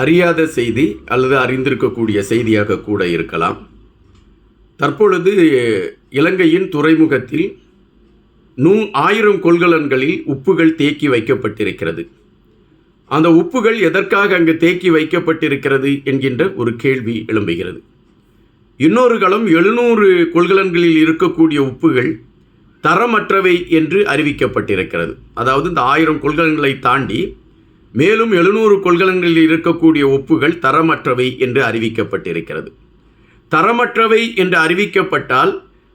அறியாத செய்தி அல்லது அறிந்திருக்கக்கூடிய செய்தியாக கூட இருக்கலாம். தற்பொழுது இலங்கையின் துறைமுகத்தில் நூ ஆயிரம் கொள்கலன்களில் உப்புகள் தேக்கி வைக்கப்பட்டிருக்கிறது. அந்த உப்புகள் எதற்காக அங்கு தேக்கி வைக்கப்பட்டிருக்கிறது என்கின்ற ஒரு கேள்வி எழும்புகிறது. இன்னொரு களம் எழுநூறு கொள்கலன்களில் இருக்கக்கூடிய உப்புகள் தரமற்றவை என்று அறிவிக்கப்பட்டிருக்கிறது. அதாவது இந்த ஆயிரம் கொள்கலன்களை தாண்டி மேலும் எழுநூறு கொள்கலன்களில் இருக்கக்கூடிய உப்புகள் தரமற்றவை என்று அறிவிக்கப்பட்டிருக்கிறது. தரமற்றவை என்று அறிவிக்கப்பட்டால்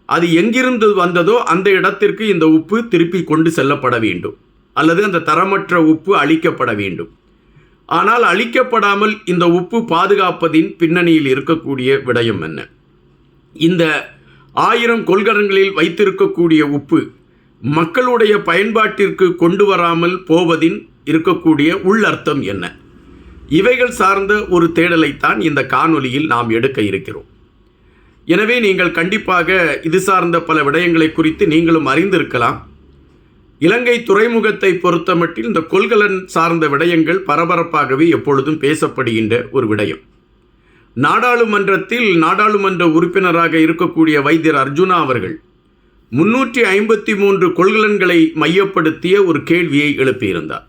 அது எங்கிருந்து வந்ததோ அந்த இடத்திற்கு இந்த உப்பு திருப்பி கொண்டு செல்லப்பட வேண்டும். அல்லது அந்த தரமற்ற உப்பு அழிக்கப்பட வேண்டும். ஆனால் அழிக்கப்படாமல் இந்த உப்பு பாதுகாப்பதின் பின்னணியில் இருக்கக்கூடிய விடயம் என்ன? இந்த ஆயிரம் கொள்கலன்களில் வைத்திருக்கக்கூடிய உப்பு மக்களுடைய பயன்பாட்டிற்கு கொண்டு வராமல் போவதின் இருக்கக்கூடிய உள்ளர்த்தம் என்ன? இவைகள் சார்ந்த ஒரு தேடலைத்தான் இந்த காணொலியில் நாம் எடுக்க இருக்கிறோம். எனவே நீங்கள் கண்டிப்பாக இது சார்ந்த பல விடயங்களை குறித்து நீங்களும் அறிந்திருக்கலாம். இலங்கை துறைமுகத்தை பொறுத்தமட்டில் இந்த கொள்கலன் சார்ந்த விடயங்கள் பரபரப்பாகவே எப்பொழுதும் பேசப்படுகின்ற ஒரு விடயம். நாடாளுமன்றத்தில் நாடாளுமன்ற உறுப்பினராக இருக்கக்கூடிய வைத்தியர் அர்ஜுனா அவர்கள் முன்னூற்றி ஐம்பத்தி மூன்று கொள்கலன்களை மையப்படுத்திய ஒரு கேள்வியை எழுப்பியிருந்தார்.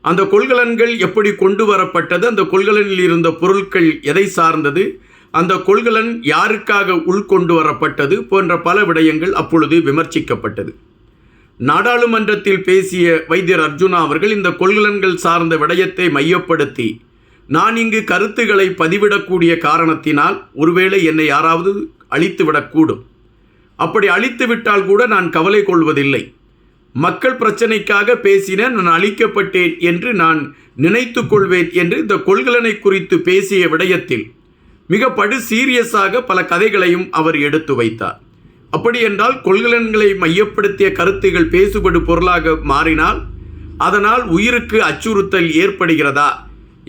அந்த கொள்கலன்கள் எப்படி கொண்டு வரப்பட்டது? அந்த கொள்கலனில் இருந்த பொருட்கள் எதை சார்ந்தது? அந்த கொள்கலன் யாருக்காக உள்கொண்டு வரப்பட்டது? போன்ற பல விடயங்கள் அப்பொழுது விமர்சிக்கப்பட்டது. நாடாளுமன்றத்தில் பேசிய வைத்தியர் அர்ஜுனா அவர்கள் இந்த கொள்கலன்கள் சார்ந்த விடயத்தை மையப்படுத்தி நான் இங்கு கருத்துக்களை பதிவிடக்கூடிய காரணத்தினால் ஒருவேளை என்னை யாராவது அழித்துவிடக்கூடும். அப்படி அழித்து விட்டால் கூட நான் கவலை கொள்வதில்லை. மக்கள் பிரச்சனைக்காக பேசின நான் அழிக்கப்பட்டேன் என்று நான் நினைத்து கொள்வேன் என்று இந்த கொள்கலனை குறித்து பேசிய விடயத்தில் மிக படு சீரியஸாக பல கதைகளையும் அவர் எடுத்து வைத்தார். அப்படி என்றால் கொள்கலன்களை மையப்படுத்திய கருத்துகள் பேசுபடு பொருளாக மாறினால் அதனால் உயிருக்கு அச்சுறுத்தல் ஏற்படுகிறதா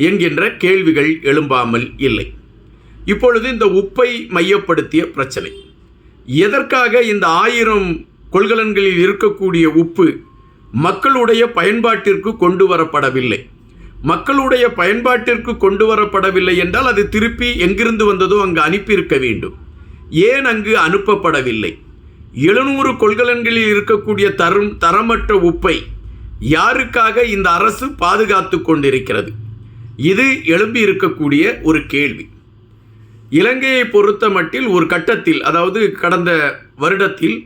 என்கின்ற கேள்விகள் எழும்பாமல் இல்லை. இப்பொழுது இந்த உப்பை மையப்படுத்திய பிரச்சனை. எதற்காக இந்த ஆயிரம் கொள்கலன்களில் இருக்கக்கூடிய உப்பு மக்களுடைய பயன்பாட்டிற்கு கொண்டு வரப்படவில்லை மக்களுடைய பயன்பாட்டிற்கு கொண்டு வரப்படவில்லை என்றால் அது திருப்பி எங்கிருந்து வந்ததோ அங்கு அனுப்பியிருக்க வேண்டும். ஏன் அங்கு அனுப்பப்படவில்லை? எழுநூறு கொள்கலன்களில் இருக்கக்கூடிய தரும் தரமற்ற உப்பை யாருக்காக இந்த அரசு பாதுகாத்து கொண்டிருக்கிறது? இது எழும்பி இருக்கக்கூடிய ஒரு கேள்வி. இலங்கையை பொறுத்த மட்டில் ஒரு கட்டத்தில் அதாவது கடந்த வருடத்தில்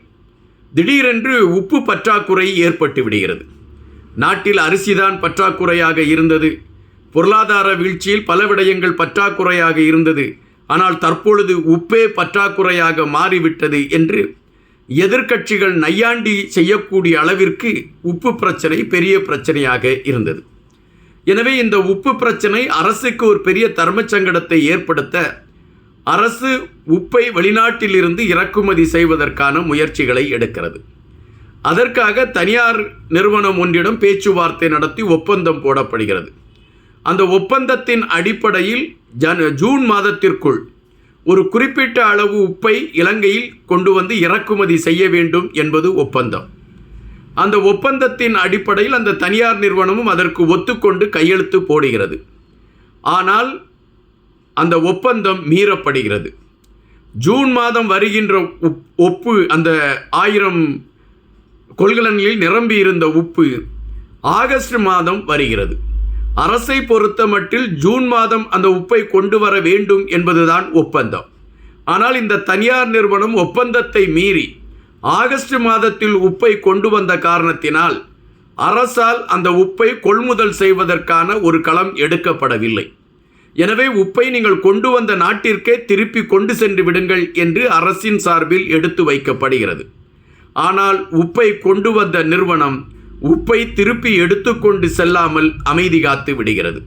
திடீரென்று உப்பு பற்றாக்குறை ஏற்பட்டு விடுகிறது. நாட்டில் அரிசிதான் பற்றாக்குறையாக இருந்தது. பொருளாதார வீழ்ச்சியில் பல விடயங்கள் பற்றாக்குறையாக இருந்தது. ஆனால் தற்பொழுது உப்பே பற்றாக்குறையாக மாறிவிட்டது என்று எதிர்க்கட்சிகள் நையாண்டி செய்யக்கூடிய அளவிற்கு உப்பு பிரச்சனை பெரிய பிரச்சனையாக இருந்தது. எனவே இந்த உப்பு பிரச்சனை அரசுக்கு ஒரு பெரிய தர்ம சங்கடத்தை ஏற்படுத்த அரசு உப்பை வெளிநாட்டிலிருந்து இறக்குமதி செய்வதற்கான முயற்சிகளை எடுக்கிறது. அதற்காக தனியார் நிறுவனம் ஒன்றிடம் பேச்சுவார்த்தை நடத்தி ஒப்பந்தம் போடப்படுகிறது. அந்த ஒப்பந்தத்தின் அடிப்படையில் ஜன ஜூன் மாதத்திற்குள் ஒரு குறிப்பிட்ட அளவு உப்பை இலங்கையில் கொண்டு வந்து இறக்குமதி செய்ய வேண்டும் என்பது ஒப்பந்தம். அந்த ஒப்பந்தத்தின் அடிப்படையில் அந்த தனியார் நிறுவனமும் அதற்கு ஒத்துக்கொண்டு கையெழுத்து போடுகிறது. ஆனால் அந்த ஒப்பந்தம் மீறப்படுகிறது. ஜூன் மாதம் வருகின்ற உப் ஒப்பு அந்த ஆயிரம் கொள்கலன்களில் நிரம்பி இருந்த உப்பு ஆகஸ்ட் மாதம் வருகிறது. அரசை பொறுத்த மட்டில் ஜூன் மாதம் அந்த உப்பை கொண்டு வர வேண்டும் என்பதுதான் ஒப்பந்தம். ஆனால் இந்த தனியார் நிறுவனம் ஒப்பந்தத்தை மீறி ஆகஸ்ட் மாதத்தில் உப்பை கொண்டு வந்த காரணத்தினால் அரசால் அந்த உப்பை கொள்முதல் செய்வதற்கான ஒரு களம் எடுக்கப்படவில்லை. எனவே உப்பை நீங்கள் கொண்டு வந்த நாட்டிற்கே திருப்பி கொண்டு சென்று விடுங்கள் என்று அரசின் சார்பில் எடுத்து வைக்கப்படுகிறது. ஆனால் உப்பை கொண்டு வந்த நிறுவனம் உப்பை திருப்பி எடுத்துக்கொண்டு செல்லாமல் அமைதி காத்து விடுகிறது.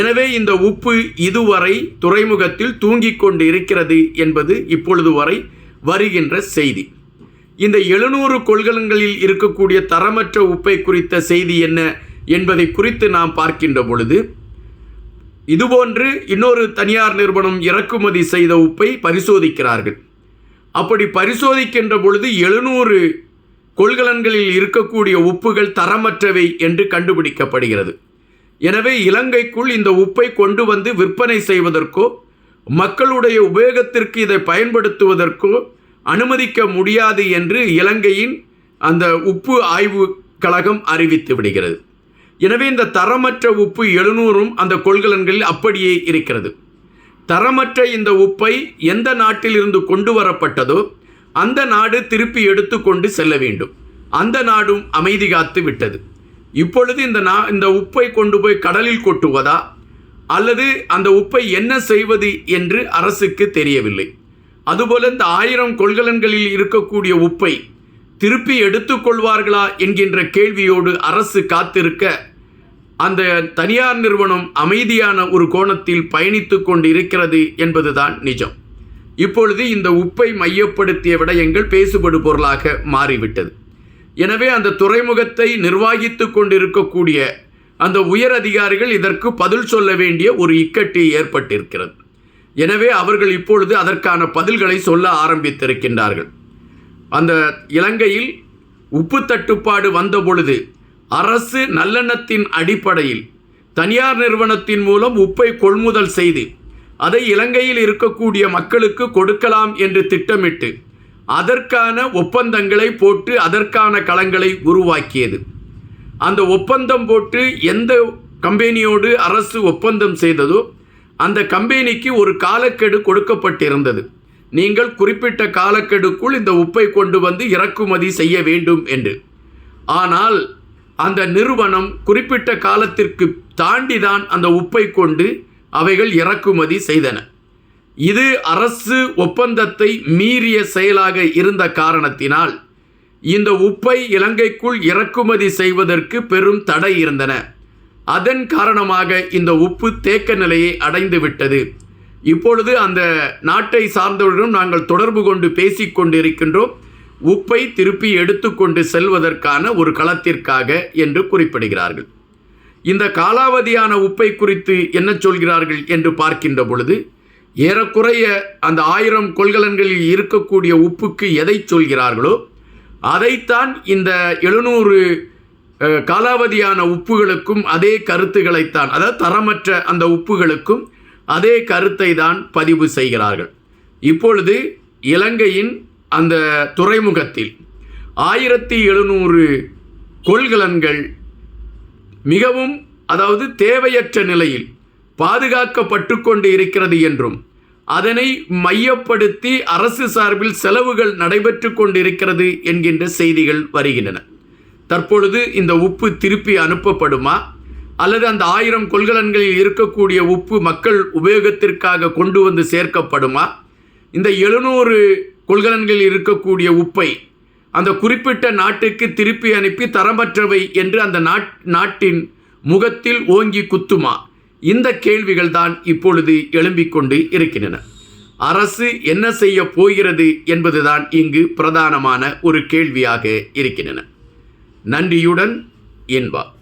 எனவே இந்த உப்பு இதுவரை துறைமுகத்தில் தூங்கிக் கொண்டு இருக்கிறது என்பது இப்பொழுது வரை வருகின்ற செய்தி. இந்த எழுநூறு கொள்கலன்களில் இருக்கக்கூடிய தரமற்ற உப்பை குறித்த செய்தி என்ன என்பதை குறித்து நாம் பார்க்கின்ற பொழுது இதுபோன்று இன்னொரு தனியார் நிறுவனம் இறக்குமதி செய்த உப்பை பரிசோதிக்கிறார்கள். அப்படி பரிசோதிக்கின்ற பொழுது எழுநூறு கொள்கலன்களில் இருக்கக்கூடிய உப்புகள் தரமற்றவை என்று கண்டுபிடிக்கப்படுகிறது. எனவே இலங்கைக்குள் இந்த உப்பை கொண்டு வந்து விற்பனை செய்வதற்கோ மக்களுடைய உபயோகத்திற்கு இதை பயன்படுத்துவதற்கோ அனுமதிக்க முடியாது என்று இலங்கையின் அந்த உப்பு ஆய்வு கழகம் அறிவித்து விடுகிறது. எனவே இந்த தரமற்ற உப்பு எழுநூறும் அந்த கொள்கலன்களில் அப்படியே இருக்கிறது. தரமற்ற இந்த உப்பை எந்த நாட்டிலிருந்து கொண்டு வரப்பட்டதோ அந்த நாடு திருப்பி எடுத்துக்கொண்டு செல்ல வேண்டும். அந்த நாடும் அமைதி காத்து விட்டது. இப்பொழுது இந்த நா இந்த உப்பை கொண்டு போய் கடலில் கொட்டுவதா அல்லது அந்த உப்பை என்ன செய்வது என்று அரசுக்கு தெரியவில்லை. அதுபோல இந்த ஆயிரம் கொள்கலன்களில் இருக்கக்கூடிய உப்பை திருப்பி எடுத்துக்கொள்வார்களா என்கின்ற கேள்வியோடு அரசு காத்திருக்க அந்த தனியார் நிறுவனம் அமைதியான ஒரு கோணத்தில் பயணித்து கொண்டு இருக்கிறது என்பதுதான் நிஜம். இப்பொழுது இந்த உப்பை மையப்படுத்திய விடயங்கள் பேசுபடு பொருளாக மாறிவிட்டது. எனவே அந்த துறைமுகத்தை நிர்வாகித்து கொண்டிருக்கக்கூடிய அந்த உயர் அதிகாரிகள் இதற்கு பதில் சொல்ல வேண்டிய ஒரு இக்கட்டு ஏற்பட்டிருக்கிறது. எனவே அவர்கள் இப்பொழுது அதற்கான பதில்களை சொல்ல ஆரம்பித்திருக்கின்றார்கள். அந்த இலங்கையில் உப்பு தட்டுப்பாடு வந்த பொழுது அரசு நல்லெண்ணத்தின் அடிப்படையில் தனியார் நிறுவனத்தின் மூலம் உப்பை கொள்முதல் செய்து அதை இலங்கையில் இருக்கக்கூடிய மக்களுக்கு கொடுக்கலாம் என்று திட்டமிட்டு அதற்கான ஒப்பந்தங்களை போட்டு அதற்கான களங்களை உருவாக்கியது. அந்த ஒப்பந்தம் போட்டு எந்த கம்பெனியோடு அரசு ஒப்பந்தம் செய்ததோ அந்த கம்பெனிக்கு ஒரு காலக்கெடு கொடுக்கப்பட்டிருந்தது. நீங்கள் குறிப்பிட்ட காலக்கெடுக்குள் இந்த உப்பை கொண்டு வந்து இறக்குமதி செய்ய வேண்டும் என்று. ஆனால் அந்த நிறுவனம் குறிப்பிட்ட காலத்திற்கு தாண்டிதான் அந்த உப்பை கொண்டு அவைகள் இறக்குமதி செய்தன. இது அரசு ஒப்பந்தத்தை மீறிய செயலாக இருந்த காரணத்தினால் இந்த உப்பை இலங்கைக்குள் இறக்குமதி செய்வதற்கு பெரும் தடை இருந்தன. அதன் காரணமாக இந்த உப்பு தேக்க நிலையை அடைந்துவிட்டது. இப்பொழுது அந்த நாட்டை சார்ந்தவர்களும் நாங்கள் தொடர்பு கொண்டு பேசிக் கொண்டிருக்கின்றோம். உப்பை திருப்பி எடுத்துக்கொண்டு செல்வதற்கான ஒரு களத்திற்காக என்று குறிப்பிடுகிறார்கள். இந்த காலாவதியான உப்பை குறித்து என்ன சொல்கிறார்கள் என்று பார்க்கின்ற பொழுது ஏறக்குறைய அந்த ஆயிரம் கொள்கலன்களில் இருக்கக்கூடிய உப்புக்கு எதை சொல்கிறார்களோ அதைத்தான் இந்த எழுநூறு காலாவதியான உப்புகளுக்கும் அதே கருத்துக்களைத்தான் அதாவது தரமற்ற அந்த உப்புகளுக்கும் அதே கருத்தை தான் பதிவு செய்கிறார்கள். இப்பொழுது இலங்கையின் அந்த துறைமுகத்தில் ஆயிரத்தி எழுநூறு கொள்கலன்கள் மிகவும் அதாவது தேவையற்ற நிலையில் பாதுகாக்கப்பட்டு கொண்டு இருக்கிறது என்றும் அதனை மையப்படுத்தி அரசு சார்பில் செலவுகள் நடைபெற்று கொண்டிருக்கிறது என்கின்ற செய்திகள் வருகின்றன. தற்பொழுது இந்த உப்பு திருப்பி அனுப்பப்படுமா? அல்லது அந்த ஆயிரம் கொள்கலன்களில் இருக்கக்கூடிய உப்பு மக்கள் உபயோகத்திற்காக கொண்டு வந்து சேர்க்கப்படுமா? இந்த எழுநூறு கொள்கலன்களில் இருக்கக்கூடிய உப்பை அந்த குறிப்பிட்ட நாட்டுக்கு திருப்பி அனுப்பி தரமற்றவை என்று அந்த நாட் நாட்டின் முகத்தில் ஓங்கி குத்துமா? இந்த கேள்விகள் தான் இப்பொழுது எழும்பிக் கொண்டு இருக்கின்றன. அரசு என்ன செய்ய போகிறது என்பதுதான் இங்கு பிரதானமான ஒரு கேள்வியாக இருக்கின்றன. நன்றியுடன் என்பா